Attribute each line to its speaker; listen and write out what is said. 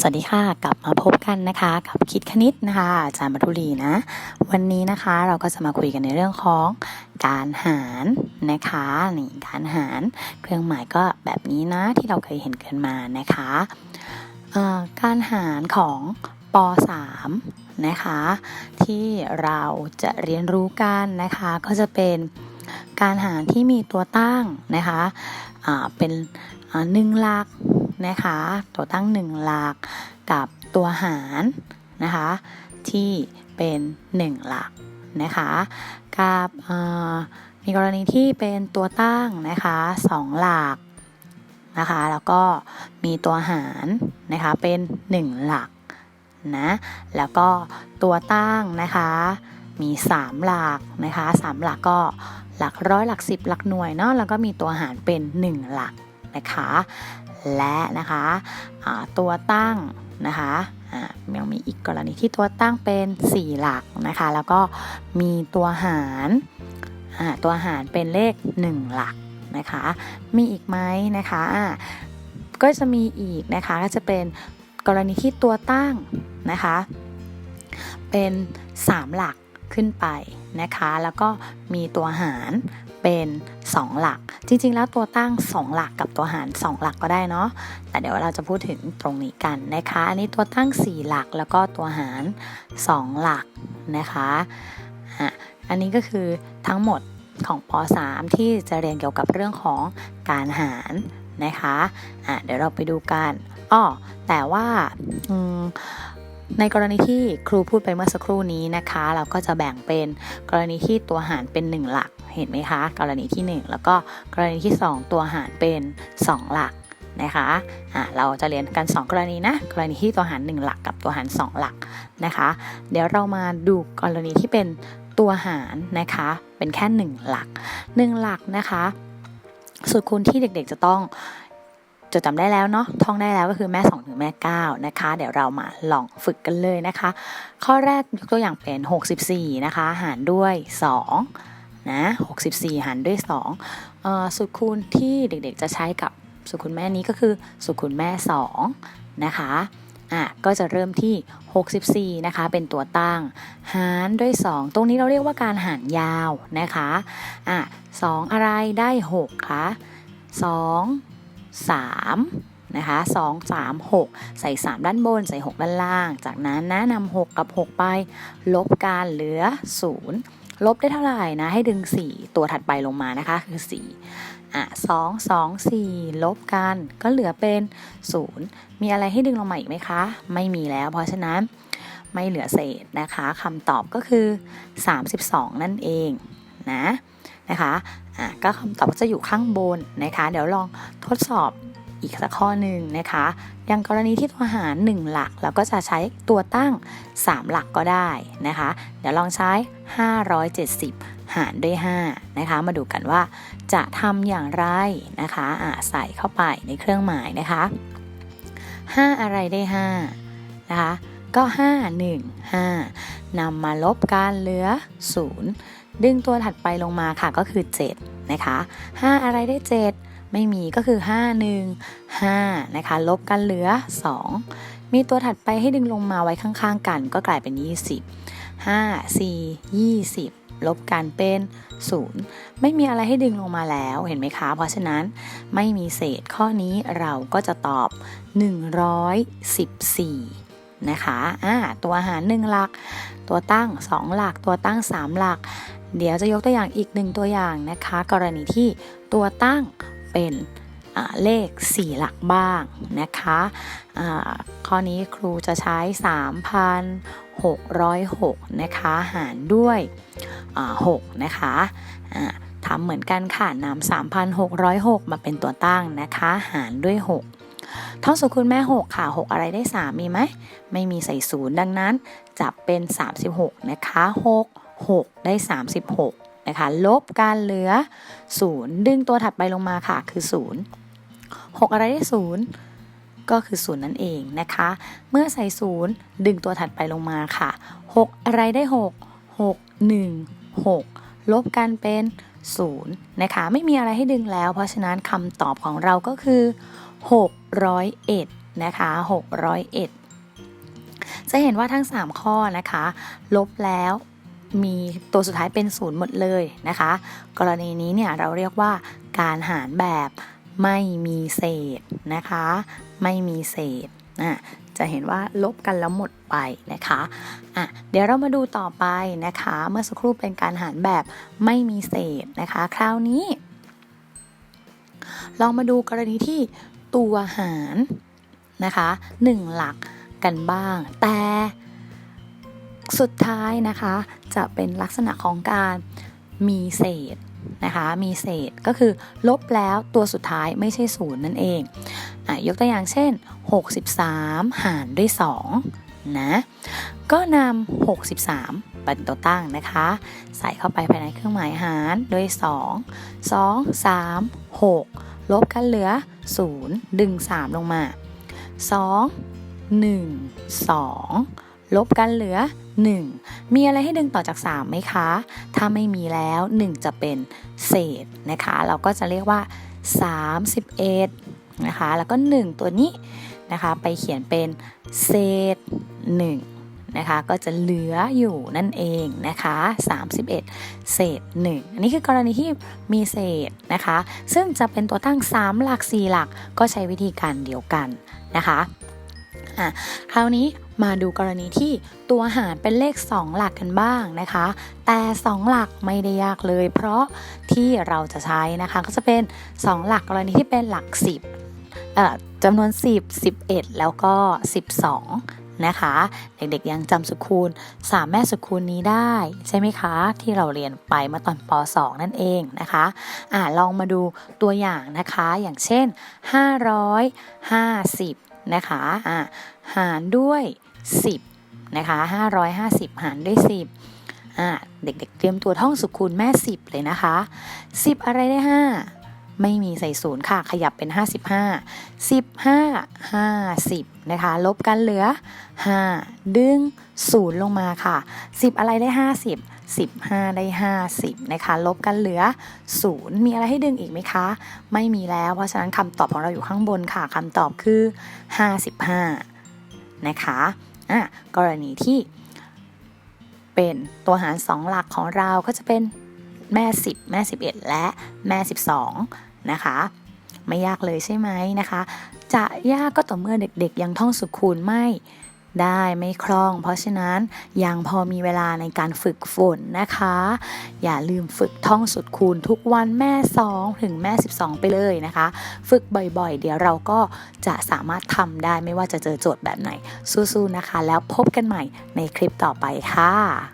Speaker 1: สวัสดีค่ะ กลับมาพบกันนะคะ กับคิดคณิตนะคะอาจารย์มัทุลีนะ วันนี้นะคะเราก็จะมาคุยกันในเรื่องของการหารนะคะนี่การหารเครื่องหมายก็แบบนี้นะที่เราเคยเห็นกันมานะคะการหารของป .3 นะคะ ที่เราจะเรียนรู้กันนะคะ ก็จะเป็นการหารที่มีตัวตั้งนะคะเป็นหนึ่งหลัก นะคะ ตัวตั้งหนึ่งหลักกับตัวหารนะคะ ที่เป็น1หลักนะคะกับมีกรณีที่เป็นตัวตั้งนะคะ2หลักนะคะแล้วก็มีตัวหารนะคะเป็น1หลักนะแล้วก็ตัวตั้งนะคะมี 3 หลักนะคะ3หลักก็หลักร้อยหลัก 10 หลักหน่วยเนาะแล้วก็มีตัวหารเป็น 1 หลักนะคะ และนะคะตัวตั้งนะคะยังมีอีกกรณีที่ตัวตั้งเป็น 4 หลักนะคะ แล้วก็มีตัวหารตัวหารเป็นเลข 1 หลักนะคะ มีอีกไหมนะคะก็จะมีอีกนะคะก็จะเป็นกรณีที่ตัวตั้งนะคะ เป็น 3 หลักขึ้นไปนะคะ แล้วก็มีตัวหาร เป็น 2 หลัก จริงๆ แล้วตัวตั้ง 2 หลักกับตัวหาร 2 หลักก็ได้เนาะแต่เดี๋ยวเราจะพูดถึงตรงนี้กันนะคะ อันนี้ตัวตั้ง 4 หลักแล้วก็ตัวหาร 2 หลักนะคะอะอันนี้ก็คือทั้งหมดของป .3 ที่จะเรียนเกี่ยวกับเรื่องของการหารนะคะอะเดี๋ยวเราไปดูกันอ้อแต่ว่า ในกรณีที่ครูพูดไปเมื่อสักครู่นี้นะคะ เราก็จะแบ่งเป็นกรณีที่ตัวหารเป็น 1 หลักเห็นไหมคะ กรณีที่ 1 แล้วก็กรณีที่ 2 ตัวหารเป็น 2 หลักนะคะะเราจะเรียนกัน 2 กรณีนะกรณีที่ตัวหาร 1 หลักกับตัวหาร 2 หลักนะคะ เดี๋ยวเรามาดูกรณีที่เป็นตัวหารนะคะ เป็นแค่ 1 หลัก 1 หลักนะคะ สูตรคูณที่เด็กๆจะต้อง จดจำได้แล้วเนาะท่องได้แล้วก็คือแม่ 2 ถึงแม่ 9 นะคะ เดี๋ยวเรามาลองฝึกกันเลยนะคะ ข้อแรกยกตัวอย่างเป็น 64 นะคะ หารด้วย2นะ64 หารด้วย2สูตรคูณที่เด็กๆจะใช้กับสูตรคูณแม่นี้ก็คือสูตรคูณแม่ 2 นะคะอะก็จะเริ่มที่ 64 นะคะ เป็นตัวตั้ง หารด้วย 2 ตรงนี้เราเรียกว่าการหารยาวนะคะอะ2อะไรได้ 6คะ2 3นะคะ2 3 6 ใส่ 3 ด้านบน ใส่ 6 ด้านล่าง จากนั้นนะนำ6 กับ 6 ไป ลบกันเหลือ 0 ลบได้เท่าไหร่นะ ให้ดึง 4 ตัวถัดไปลงมานะคะ คือ 4 อะ 2 2 4 ลบกันก็เหลือเป็น 0 มีอะไรให้ดึงลงมาอีกไหมคะ ไม่มีแล้ว เพราะฉะนั้นไม่เหลือเศษนะคะคำตอบก็คือ 32 นั่นเองนะนะคะ อะก็คำตอบจะอยู่ข้างบนนะคะ เดี๋ยวลองทดสอบอีกสักข้อหนึ่งนะคะ อย่างกรณีที่ตัวหาร 1 หลักเราก็จะใช้ตัวตั้ง 3 หลักก็ได้นะคะ เดี๋ยวลองใช้ 570 หารด้วย5นะคะ มาดูกันว่าจะทำอย่างไรนะคะะใส่เข้าไปในเครื่องหมายนะคะ 5 อะไรได้5นะคะ ก็ 5 1 5นำมาลบกันเหลือ 0 ดึงตัวถัดไปลงมาค่ะก็คือ 7 นะคะ 5 อะไรได้ 7 ไม่มีก็คือ 5 1 5 นะคะ ลบกันเหลือ 2 มีตัวถัดไปให้ดึงลงมาไว้ข้างๆ กัน ก็กลายเป็น 20 5 4 20ลบกันเป็น 0 ไม่มีอะไรให้ดึงลงมาแล้วเห็นไหมคะ เพราะฉะนั้นไม่มีเศษข้อนี้เราก็จะตอบ 114 นะคะอ่าตัวหาร 1 หลัก ตัวตั้ง 2 หลัก ตัวตั้ง 3 หลัก เดี๋ยวจะยกตัวอย่างอีกหนึ่งตัวอย่างนะคะ กรณีที่ตัวตั้งเป็นเลข 4 หลักบ้างนะคะข้อนี้ครูจะใช้ 3,606 นะคะหารด้วย6นะคะทำเหมือนกันค่ะนำ3,606 มาเป็นตัวตั้งนะคะ หารด้วย6ท่องสุคุณแม่ 6 ค่ะ 6 อะไรได้ 3 มีไหม ไม่มีใส่ศูนย์ดังนั้นจับเป็น 36 นะคะ 6 6 ได้ 36นะคะลบกันเหลือ 0 ดึงตัวถัดไปลงมาค่ะคือ 0 6 อะไรได้ 0 ก็คือ 0 นั่นเองนะคะ เมื่อใส่ 0 ดึงตัวถัดไปลงมาค่ะ 6 อะไรได้ 6 6 1 6 ลบกันเป็น 0 นะคะ ไม่มีอะไรให้ดึงแล้ว เพราะฉะนั้นคำตอบของเราก็คือ 601 นะคะ 601จะเห็นว่าทั้ง 3 ข้อนะคะ ลบแล้ว มีตัวสุดท้ายเป็นศูนย์หมดเลยนะคะ กรณีนี้เนี่ยเราเรียกว่าการหารแบบไม่มีเศษนะคะ ไม่มีเศษอะจะเห็นว่าลบกันแล้วหมดไปนะคะอะเดี๋ยวเรามาดูต่อไปนะคะ เมื่อสักครู่เป็นการหารแบบไม่มีเศษนะคะ คราวนี้ ลองมาดูกรณีที่ตัวหารนะคะ 1 หลักกันบ้าง แต่ สุดท้ายนะคะจะเป็นลักษณะของการมีเศษนะคะมีเศษก็คือลบแล้วตัวสุดท้ายไม่ใช่ศูนย์นั่นเองอยกตัวอย่างเช่น 63 หารด้วย2นะก็นำ63 เป็นตัวตั้งนะคะ ใส่เข้าไปภายในเครื่องหมายหารด้วย2 2 3 6 ลบกันเหลือ 0 ดึง 3 ลงมา 2 1 2 ลบกันเหลือ 1 มีอะไรให้ดึงต่อจาก 3 ไหมคะ ถ้าไม่มีแล้ว 1 จะเป็นเศษนะคะ เราก็จะเรียกว่า 31นะคะ แล้วก็ 1 ตัวนี้นะคะ ไปเขียนเป็นเศษ 1 นะคะ ก็จะเหลืออยู่นั่นเองนะคะ 31 เศษ 1 อันนี้คือกรณีที่มีเศษนะคะ ซึ่งจะเป็นตัวตั้ง 3 หลัก 4 หลัก ก็ใช้วิธีการเดียวกันนะคะอะคราวนี้ มาดูกรณีที่ตัวหารเป็นเลข 2 หลักกันบ้างนะคะ แต่ 2 หลักไม่ได้ยากเลย เพราะที่เราจะใช้นะคะก็จะเป็น 2 หลักกรณีที่เป็นหลัก 10เอ่อจำนวน 10 11 แล้วก็ 12 นะคะ เด็กๆยังจำสุคูณ3แม่สุคูณนี้ได้ ใช่ไหมคะ ที่เราเรียนไปเมื่อตอนป .2 นั่นเองนะคะอ่าลองมาดูตัวอย่างนะคะ อย่างเช่น 550 นะคะอ่าหารด้วย 10นะคะ550 หารด้วย 10อ่าเด็กๆเตรียมตัวท่องสุคูณแม่ 10 เลยนะคะ 10 อะไรได้ 5 ไม่มีใส่ศูนย์ค่ะ ขยับเป็น 55 15 50นะคะ ลบกันเหลือ 5 ดึง0ลงมาค่ะ 10 อะไรได้ 50 15 ได้ 50 นะคะ ลบกันเหลือ 0 มีอะไรให้ดึงอีกไหมคะ ไม่มีแล้ว เพราะฉะนั้นคำตอบของเราอยู่ข้างบนค่ะคำตอบคือ 55 นะคะอะกรณีที่เป็นตัวหาร 2 หลักของเราก็จะเป็นแม่ 10 แม่ 11 และแม่ 12 นะคะ ไม่ยากเลยใช่ไหมนะคะ จะยากก็ต่อเมื่อเด็กๆ ยังท่องสุขคูณไม่ ได้ไม่คล่อง เพราะฉะนั้นยังพอมีเวลาในการฝึกฝนนะคะ อย่าลืมฝึกท่องสุดคูณทุกวันแม่ 2 ถึงแม่ 12 ไปเลยนะคะ ฝึกบ่อยๆ เดี๋ยวเราก็จะสามารถทำได้ไม่ว่าจะเจอโจทย์แบบไหนสู้ๆนะคะ แล้วพบกันใหม่ในคลิปต่อไปค่ะ